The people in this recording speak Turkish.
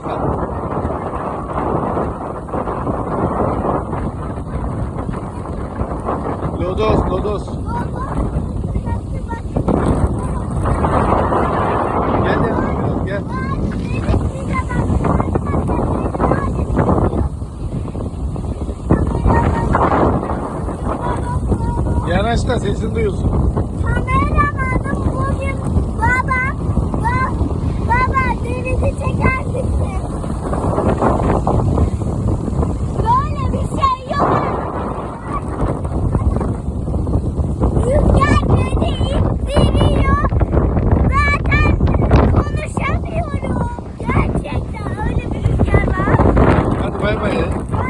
fazla. Lodos, lodos. Gel de biraz gel. Yanaş da sesini duyuyorsun. Tamam. कळलं पाहिजे.